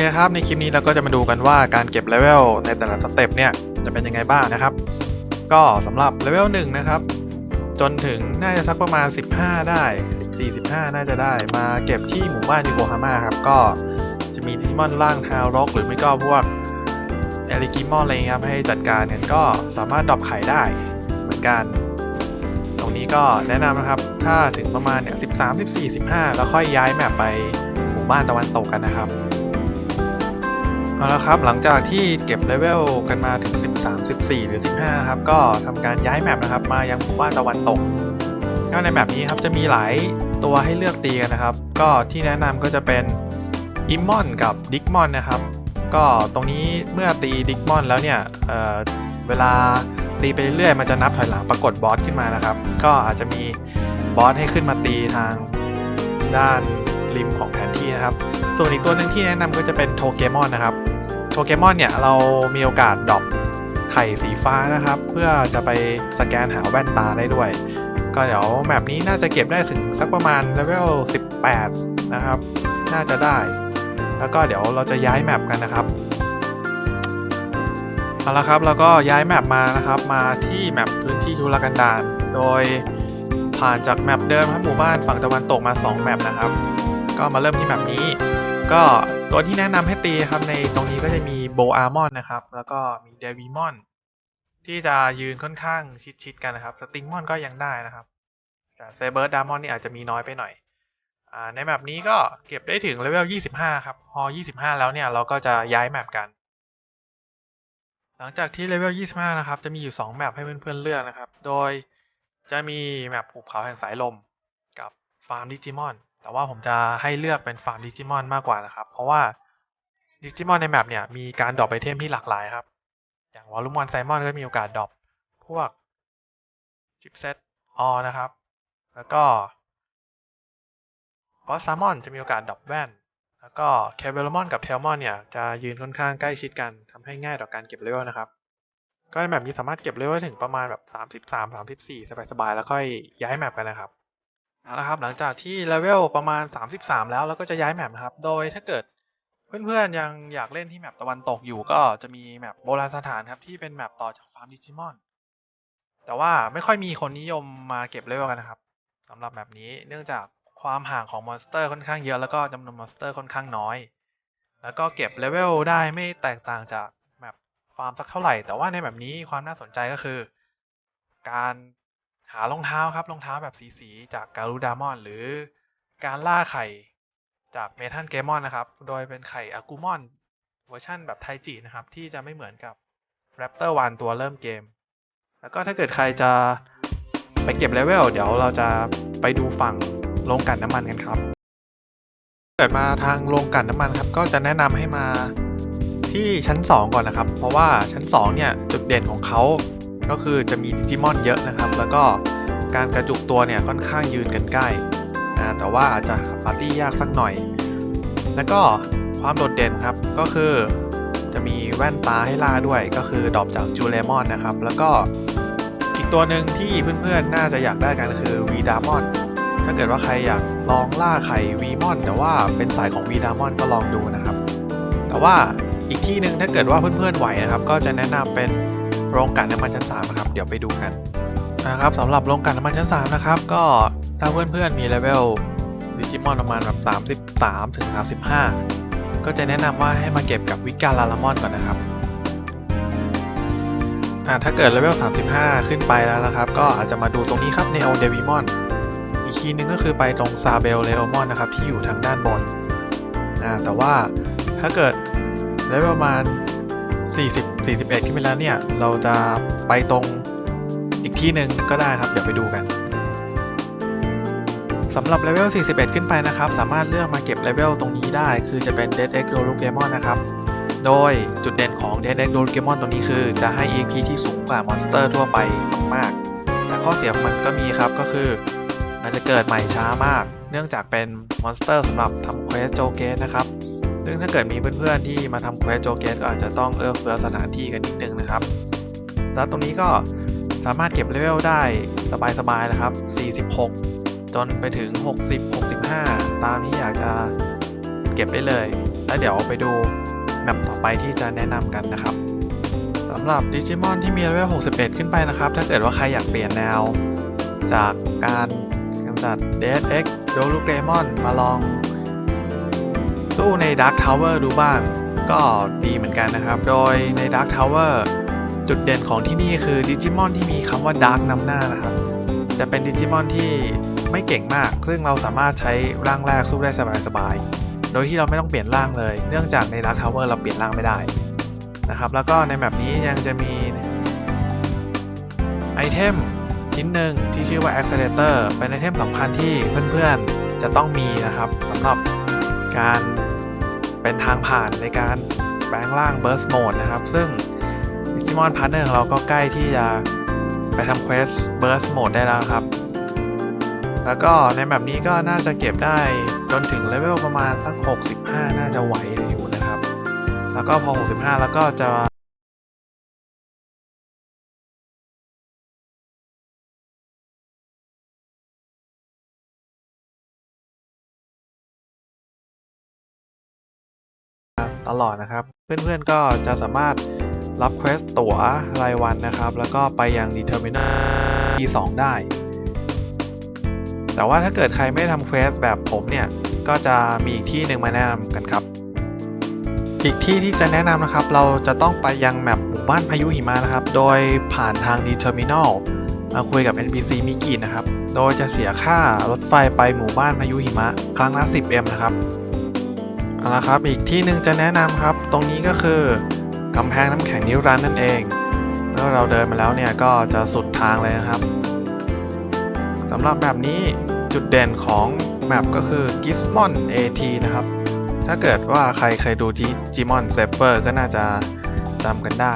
คครับในคลิปนี้เราก็จะมาดูกันว่าการเก็บเลเวลในแต่ละสเต็ปเนี่ยจะเป็นยังไงบ้างนะครับ ก็สำหรับเลเวล1นะครับ จนถึงน่าจะสักประมาณ 15 ได้ 14 15 น่าจะได้ มาเก็บที่หมู่บ้านยูโกฮาม่าครับ ก็จะมีดิจิมอนร่างทารกหรือไม่ก็พวกเอลิกิมอนอะไรครับให้จัดการเนี่ยก็สามารถดรอปไข่ได้เหมือนกัน ตรงนี้ก็แนะนำนะครับ ถ้าถึงประมาณเนี่ย13 14 15 แล้วค่อยย้ายแมปไปหมู่บ้านตะวันตกกันนะครับ เอาละครับหลังจากที่เก็บเลเวลกันมาถึง 13 14 หรือ 15 ครับ ก็ทำการย้ายแมปนะครับ มายังหมู่บ้านตะวันตกก็ในแมปนี้ครับจะมีหลายตัวให้เลือกตีกันนะครับ ก็ที่แนะนำก็จะเป็นอิมมอนกับดิกมอนนะครับ ก็ตรงนี้เมื่อตีดิกมอนแล้วเนี่ยเเวลาตีไปเรื่อยมันจะนับถอยหลังปรากฏบอสขึ้นมานะครับ ก็อาจจะมีบอสให้ขึ้นมาตีทางด้านริมของแผนที่นะครับ ส่วนอีกตัวหนึ่งที่แนะนำก็จะเป็นโทเกมอนนะครับ โทเกมอนเนี่ยเรามีโอกาสดรอปไข่สีฟ้านะครับ เพื่อจะไปสแกนหาแว่นตาได้ด้วย ก็เดี๋ยวแมปนี้น่าจะเก็บได้ถึงสักประมาณเลเวล 18 นะครับ น่าจะได้ แล้วก็เดี๋ยวเราจะย้ายแมปกันนะครับเอาละครับแล้วก็ย้ายแมปมานะครับ มาที่แมปพื้นที่ทุรกันดารโดยผ่านจากแมปเดิมครับหมู่บ้านฝั่งตะวันตกมา 2 แมปนะครับ ก็มาเริ่มที่แมปนี้ ก็ตัวที่แนะนำให้ตีครับในตรงนี้ก็จะมีโบอาร์มอนนะครับ แล้วก็มีเดวิมอนที่จะยืนค่อนข้างชิดๆกันนะครับ สติงมอนก็ยังได้นะครับ แต่เซเบิร์ดดามอนนี่อาจจะมีน้อยไปหน่อยอ่าในแมปนี้ก็เก็บได้ถึงเลเวล 25 ครับ พอ 25 แล้วเนี่ยเราก็จะย้ายแมปกัน หลังจากที่เลเวล 25 นะครับ จะมีอยู่ 2 แมปให้เพื่อนๆเลือกนะครับ โดยจะมีแมปภูเขาแห่งสายลมกับฟาร์มดิจิมอน แต่ว่าผมจะให้เลือกเป็นฟาร์มดิจิมอนมากกว่านะครับ เพราะว่าดิจิมอนในแมปเนี่ยมีการดรอปไอเทมที่หลากหลายครับ อย่างวอลลุ่มวันไซมอนก็มีโอกาสดรอปพวกชิปเซตออนะครับ แล้วก็บอสซามอนจะมีโอกาสดรอปแว่น แล้วก็แคเบลมอนกับเทลมอนเนี่ยจะยืนค่อนข้างใกล้ชิดกันทำให้ง่ายต่อการเก็บเลเวลนะครับ ก็ในแบบนี้สามารถเก็บเลเวลถึงประมาณแบบ 33 34 สบายๆแล้วค่อยย้ายแมปกันนะครับ เอาละครับหลังจากที่เลเวลประมาณ 33 แล้วเราก็จะย้ายแมปนะครับ โดยถ้าเกิดเพื่อนๆยังอยากเล่นที่แมปตะวันตกอยู่ก็จะมีแมปโบราณสถานครับที่เป็นแมปต่อจากฟาร์มดิจิมอน แต่ว่าไม่ค่อยมีคนนิยมมาเก็บเลเวลกันนะครับสำหรับแบบนี้เนื่องจากความห่างของมอนสเตอร์ค่อนข้างเยอะแล้วก็จำนวนมอนสเตอร์ค่อนข้างน้อย แล้วก็เก็บเลเวลได้ไม่แตกต่างจากแมปฟาร์มสักเท่าไหร่ แต่ว่าในแบบนี้ความน่าสนใจก็คือ การ หารองเท้าครับรองเท้าแบบสี ๆ จากการูดามอน หรือการล่าไข่จากเมทัลเกมอนนะครับ โดยเป็นไข่อากูมอนเวอร์ชันแบบไทจินะครับ ที่จะไม่เหมือนกับ Raptor 1ตัวเริ่มเกม แล้วก็ถ้าเกิดใครจะไปเก็บเลเวลเดี๋ยวเราจะไปดูฝั่งโรงกลั่นน้ำมันกันครับ เกิดมาทางโรงกลั่นน้ำมันครับ ก็จะแนะนำให้มาที่ชั้น 2 ก่อนนะครับ เพราะว่าชั้น 2 เนี่ย จุดเด่นของเขา ก็คือจะมีดิจิมอนเยอะนะครับ แล้วก็การกระจุกตัวเนี่ยค่อนข้างยืนกันใกล้นะแต่ว่าอาจจะปาร์ตี้ยากสักหน่อย แล้วก็ความโดดเด่นครับก็คือจะมีแว่นตาให้ล่าด้วย ก็คือดรอปจากจูเลมอนนะครับ แล้วก็อีกตัวหนึ่งที่เพื่อนๆ น่าจะอยากได้กันคือวีดามอนถ้าเกิดว่าใครอยากลองล่าไข่วีมอนแต่ว่าเป็นสายของวีดามอนก็ลองดูนะครับ แต่ว่าอีกที่หนึ่งถ้าเกิดว่าเพื่อนๆไหวนะครับ ก็จะแนะนำเป็น โรงกลั่นน้ำมันชั้น3นะครับ เดี๋ยวไปดูกันนะครับสำหรับโรงกลั่นน้ำมันชั้น3นะครับ ก็ถ้าเพื่อนๆมีเลเวลดิจิมอนประมาณแบบ33ถึง35 ก็จะแนะนำว่าให้มาเก็บกับวิกาลาลามอนก่อนนะครับอ่าถ้าเกิดเลเวล35 ขึ้นไปแล้วนะครับ ก็อาจจะมาดูตรงนี้ครับในโอเดวิมอนอีกคีย์หนึงก็คือไปตรงซาเบลเลโอมอนนะครับที่อยู่ทางด้านบนอ่าแต่ว่าถ้าเกิดได้ประมาณ 40 41 ขึ้นไปแล้วเนี่ย เราจะไปตรงอีกที่หนึ่งก็ได้ครับ เดี๋ยวไปดูกันสำหรับเลเวล 41 ขึ้นไปนะครับ สามารถเลือกมาเก็บเลเวลตรงนี้ได้ คือจะเป็น Dead Egg d o l u g e m o n นะครับ โดยจุดเด่นของ Dead Egg d o l u g e m o n ตรงนี้คือจะให้ EP ที่สูงกว่ามอนสเตอร์ทั่วไปมากๆ แต่ข้อเสียของมันก็มีครับก็คือ มันจะเกิดใหม่ช้ามาก เนื่องจากเป็นมอนสเตอร์สำหรับทำเควสโจเกสนะครับ ซึ่งถ้าเกิดมีเพื่อนๆที่มาทำเควสโจเกสก็อาจจะต้องเอื้อเฟื้อสถานที่กันนิดนึงนะครับแล้วตรงนี้ก็สามารถเก็บเลเวลได้สบายๆนะครับ 46 จนไปถึง 60 65 ตามที่อยากจะเก็บได้เลย แล้วเดี๋ยวไปดูแมปต่อไปที่จะแนะนำกันนะครับสำหรับดิจิมอนที่มีเลเวล 61 ขึ้นไปนะครับ ถ้าเกิดว่าใครอยากเปลี่ยนแนว จากการกำจัด DSX โดลูเกมอนมาลอง สู้ใน Dark Tower ดูบ้าง ก็ดีเหมือนกันนะครับ โดยใน Dark Tower จุดเด่นของที่นี่คือดิจิมอนที่มีคำว่า Dark นำหน้านะครับ จะเป็นดิจิมอนที่ไม่เก่งมาก ซึ่งเราสามารถใช้ร่างแรกสู้ได้สบายๆ โดยที่เราไม่ต้องเปลี่ยนร่างเลย เนื่องจากใน Dark Tower เราเปลี่ยนร่างไม่ได้นะครับ แล้วก็ในแมปนี้ยังจะมีไอเทมชิ้นหนึ่งที่ชื่อว่า Accelerator เป็นไอเทมสำคัญที่เพื่อนๆจะต้องมีนะครับสำหรับ การเป็นทางผ่านในการแปลงร่าง Burst Mode นะครับ ซึ่ง Digimon Partner ของเราก็ใกล้ที่จะไปทำเควส Burst Mode ได้แล้วครับ แล้วก็ในแบบนี้ก็น่าจะเก็บได้จนถึงเลเวลประมาณสัก 65 น่าจะไหวอยู่นะครับ แล้วก็พอ 65 แล้วก็จะ ตลอดนะครับ เพื่อนๆก็จะสามารถรับเควสตั๋วรายวันนะครับ แล้วก็ไปยัง Determinal T2 ได้ แต่ว่าถ้าเกิดใครไม่ทำเควสแบบผมเนี่ย ก็จะมีอีกที่หนึ่งมาแนะนำกันครับ อีกที่ที่จะแนะนำนะครับ เราจะต้องไปยังแมปหมู่บ้านพายุหิมะนะครับ โดยผ่านทาง Determinal มาคุยกับ NPC มิกินะครับ โดยจะเสียค่ารถไฟไปหมู่บ้านพายุหิมะ ครั้งละ 10M นะครับ เอาละครับอีกที่หนึ่งจะแนะนำครับ ตรงนี้ก็คือกำแพงน้ำแข็งนิรันดร์นั่นเองเมื่อเราเดินมาแล้วเนี่ยก็จะสุดทางเลยนะครับสำหรับแบบนี้จุดเด่นของแมปก็คือ Gizmon AT นะครับ ถ้าเกิดว่าใครเคยดู Digimon Saber ก็น่าจะจำกันได้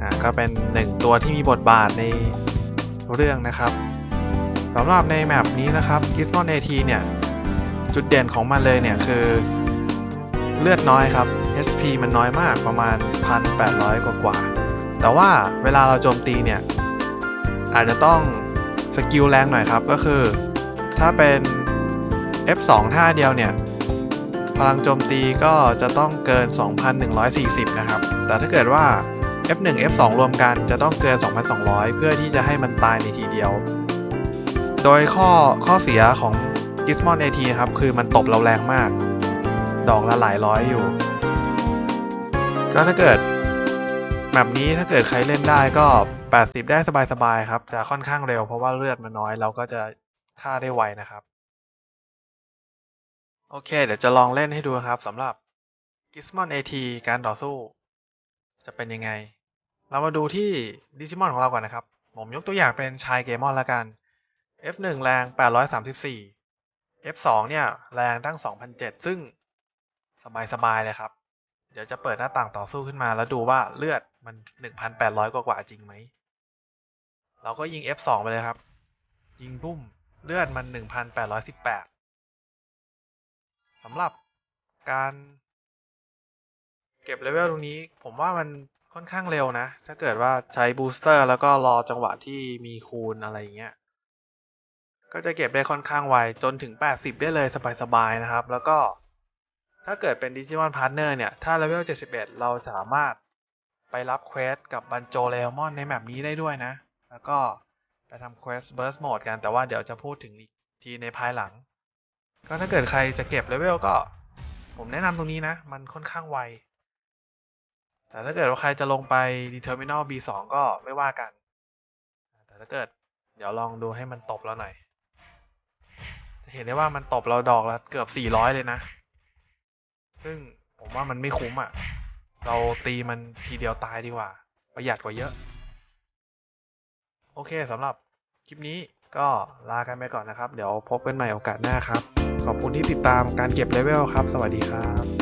อ่าก็เป็นหนึ่งตัวที่มีบทบาทในเรื่องนะครับสำหรับในแมปนี้นะครับ Gizmon AT เนี่ย จุดเด่นของมันเลยเนี่ยคือ เลือดน้อยครับ HP มันน้อยมากประมาณ 1,800 กว่ากว่า แต่ว่าเวลาเราโจมตีเนี่ย อาจจะต้องสกิลแรงหน่อยครับก็คือ ถ้าเป็น F2 ท่าเดียวเนี่ยพลังโจมตีก็จะต้องเกิน 2,140 นะครับ แต่ถ้าเกิดว่า F1 F2 รวมกันจะต้องเกิน 2,200 เพื่อที่จะให้มันตายในทีเดียว โดยข้อข้อเสียของ Gizmon AT ครับ คือมันตบเราแรงมาก ดอกละหลายร้อยอยู่ ก็ถ้าเกิดแบบนี้ถ้าเกิดใครเล่นได้ก็ 80 ได้สบายๆครับ จะค่อนข้างเร็วเพราะว่าเลือดมันน้อยเราก็จะฆ่าได้ไวนะครับ โอเค เดี๋ยวจะลองเล่นให้ดูครับสำหรับ Gizmon AT การต่อสู้ จะเป็นยังไง เรามาดูที่ Digimon ของเราก่อนนะครับ ผมยกตัวอย่างเป็นชายเกมอนละกัน F1 แรง 834 F2 เนี่ย แรงตั้ง 2,007ซึ่ง สบายๆเลยครับ เดี๋ยวจะเปิดหน้าต่างต่อสู้ขึ้นมา แล้วดูว่าเลือดมัน1,800กว่ากว่าจริงไหม เราก็ยิง F2 ไปเลยครับ ยิงปุ้มเลือดมัน1,818สำหรับการเก็บเลเวลตรงนี้ ผมว่ามันค่อนข้างเร็วนะ ถ้าเกิดว่าใช้บูสเตอร์แล้วก็รอจังหวะที่มีคูณอะไรอย่างเงี้ย ก็จะเก็บได้ค่อนข้างไวจนถึง 80 ได้เลยสบายๆนะครับ แล้วก็ ถ้าเกิดเป็น Digimon Partner เนี่ย ถ้าเลเวล 71 เราสามารถไปรับเควสกับบันโจเลมอนในแมปนี้ได้ด้วยนะ แล้วก็ไปทำเควส Burst Mode กัน แต่ว่าเดี๋ยวจะพูดถึงอีกทีในภายหลัง ก็ถ้าเกิดใครจะเก็บเลเวลก็ ผมแนะนำตรงนี้นะ มันค่อนข้างไว แต่ถ้าเกิดว่าใครจะลงไป Determinal B2 ก็ไม่ว่ากัน แต่ถ้าเกิดเดี๋ยวลองดูให้มันตบเราหน่อย จะเห็นได้ว่ามันตบเราดอกละเกือบ 400 เลยนะ ซึ่งผมว่ามันไม่คุ้มอะ เราตีมันทีเดียวตายดีกว่า ประหยัดกว่าเยอะ โอเคสำหรับคลิปนี้ก็ลากันไปก่อนนะครับ เดี๋ยวพบกันใหม่โอกาสหน้าครับ ขอบคุณที่ติดตามการเก็บเลเวลครับ สวัสดีครับ